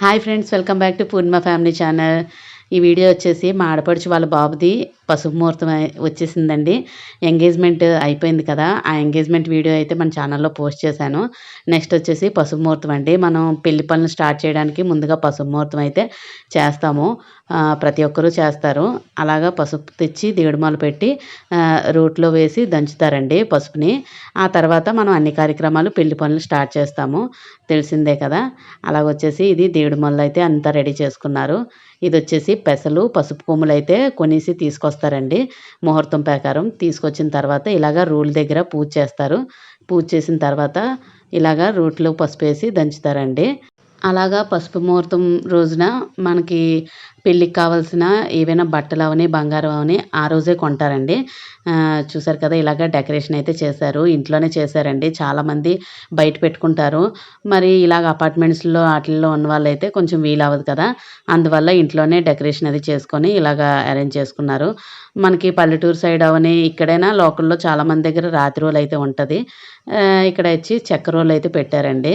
Hi friends welcome back to Purnima family channel ఈ video వచ్చేసి మా ఆడపడుచు వాళ్ళ బాబుది. పసుపు ముహూర్తం వచ్చేసిందండి. ఎంగేజ్మెంట్ అయిపోయింది కదా. ఆ ఎంగేజ్మెంట్ వీడియో అయితే మన ఛానల్లో పోస్ట్ చేశాను. నెక్స్ట్ వచ్చేసి పసుపు ముహూర్తం అండి. మనం పెళ్ళి పనులు స్టార్ట్ చేయడానికి ముందుగా పసుపు ముహూర్తం అయితే చేస్తాము. ప్రతి ఒక్కరూ చేస్తారు. అలాగా పసుపు తెచ్చి దిగుడుమాలు పెట్టి రూట్లో వేసి దంచుతారండి పసుపుని. ఆ తర్వాత మనం అన్ని కార్యక్రమాలు పెళ్ళి పనులు స్టార్ట్ చేస్తాము. తెలిసిందే కదా. అలాగొచ్చేసి ఇది దిగుడుమల్లు అయితే అంతా రెడీ చేసుకున్నారు. ఇది వచ్చేసి పెసలు పసుపు కొమ్ములు అయితే కొనేసి తీసుకొస్తారండి ముహూర్తం ప్రకారం తీసుకొచ్చిన తర్వాత ఇలాగా రూల్ దగ్గర పూజ చేస్తారు. పూజ చేసిన తర్వాత ఇలాగా రూట్లో పసుపు వేసి దంచుతారండి. అలాగా పసుపు ముహూర్తం రోజున మనకి పెళ్ళికి కావాల్సిన ఏవైనా బట్టలు అవని బంగారం అవని ఆ రోజే కొంటారండి. చూసారు కదా ఇలాగ డెకరేషన్ అయితే చేశారు. ఇంట్లోనే చేశారండి. చాలామంది బయట పెట్టుకుంటారు. మరి ఇలాగ అపార్ట్మెంట్స్లో వాటిల్లో ఉన్న వాళ్ళైతే కొంచెం వీలు అవ్వదు కదా. అందువల్ల ఇంట్లోనే డెకరేషన్ అది చేసుకొని ఇలాగ అరేంజ్ చేసుకున్నారు. మనకి పల్లెటూరు సైడ్ అవని ఇక్కడైనా లోకల్లో చాలామంది దగ్గర రాత్రి రోజులు అయితే ఉంటుంది ఇక్కడ వచ్చి చెక్క రోలు అయితే పెట్టారండి.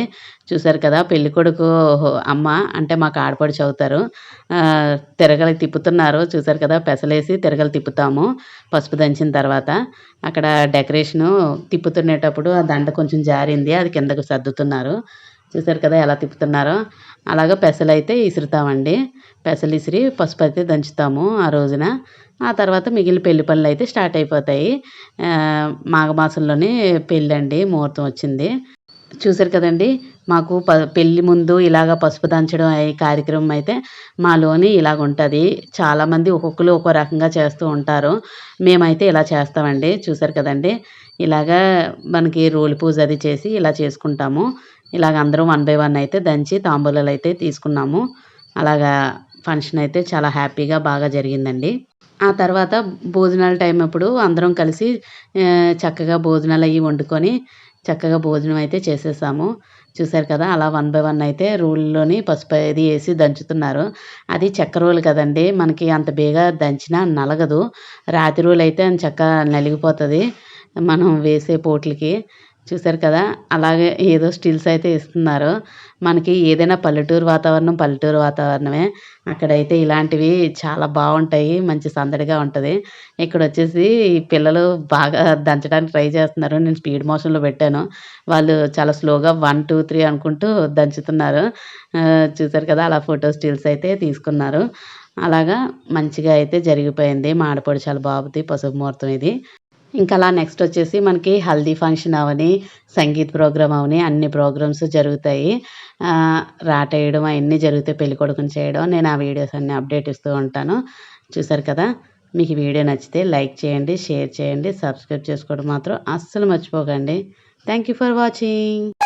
చూసారు కదా పెళ్ళికొడుకు ఓహో అమ్మ అంటే మాకు ఆడపడి చదువుతారు. తిరగలి తిప్పుతున్నారు. చూసారు కదా పెసలేసి తిరగలి తిప్పుతాము. పసుపు దంచిన తర్వాత అక్కడ డెకరేషను తిప్పుతునేటప్పుడు ఆ దండ కొంచెం జారింది. అది కిందకు సర్దుతున్నారు. చూసారు కదా ఎలా తిప్పుతున్నారో. అలాగ పెసలు అయితే ఇసురుతామండి. పెసలు ఇసిరి పసుపు అయితే దంచుతాము ఆ రోజున. ఆ తర్వాత మిగిలిన పెళ్ళి పనులు అయితే స్టార్ట్ అయిపోతాయి. మాఘమాసంలోనే పెళ్ళండి ముహూర్తం వచ్చింది. చూసారు కదండి. మాకు ప పెళ్ళి ముందు ఇలాగ పసుపు దంచడం అయ్యే కార్యక్రమం అయితే మాలోని ఇలాగ ఉంటుంది. చాలామంది ఒక్కొక్కరు ఒక్కో రకంగా చేస్తూ ఉంటారు. మేమైతే ఇలా చేస్తామండి. చూసారు కదండి. ఇలాగా మనకి రోలు పూజ అది చేసి ఇలా చేసుకుంటాము. ఇలాగ అందరం వన్ బై వన్ అయితే దంచి తాంబూలాలు అయితే తీసుకున్నాము. అలాగా ఫంక్షన్ అయితే చాలా హ్యాపీగా బాగా జరిగిందండి. ఆ తర్వాత భోజనాల టైం అప్పుడు అందరం కలిసి చక్కగా భోజనాలు అవి వండుకొని చక్కగా భోజనం అయితే చేసేసాము. చూసారు కదా అలా వన్ బై వన్ అయితే రూల్లోని పసుపు అది వేసి దంచుతున్నారు. అది చెక్క రోలు కదండి మనకి అంత బేగా దంచినా నలగదు. రాతి రోలు అయితే చక్క నలిగిపోతుంది మనం వేసే పోట్లకి. చూసారు కదా? అలాగే ఏదో స్టిల్స్ అయితే ఇస్తున్నారు. మనకి ఏదైనా పల్లెటూరు వాతావరణం పల్లెటూరు వాతావరణమే. అక్కడైతే ఇలాంటివి చాలా బాగుంటాయి. మంచి సందడిగా ఉంటుంది. ఇక్కడ వచ్చేసి పిల్లలు బాగా దంచడానికి ట్రై చేస్తున్నారు. నేను స్పీడ్ మోషన్లో పెట్టాను. వాళ్ళు చాలా స్లోగా వన్ టూ త్రీ అనుకుంటూ దంచుతున్నారు. చూసారు కదా? అలా ఫోటో స్టిల్స్ అయితే తీసుకున్నారు. అలాగా మంచిగా అయితే జరిగిపోయింది. మా చాలా బాబుది పసుపు ముహూర్తం ఇది. ఇంకా అలా నెక్స్ట్ వచ్చేసి మనకి హల్దీ ఫంక్షన్ అవని సంగీత్ ప్రోగ్రామ్ అవని అన్ని ప్రోగ్రామ్స్ జరుగుతాయి. రాటేయడం వేయడం అవన్నీ జరుగుతాయి పెళ్ళి కొడుకుని చేయడం నేను ఆ వీడియోస్ అన్ని అప్డేట్ ఇస్తూ ఉంటాను. చూసారు కదా? మీకు వీడియో నచ్చితే లైక్ చేయండి షేర్ చేయండి సబ్స్క్రైబ్ చేసుకోవడం మాత్రం అస్సలు మర్చిపోకండి. Thank you for watching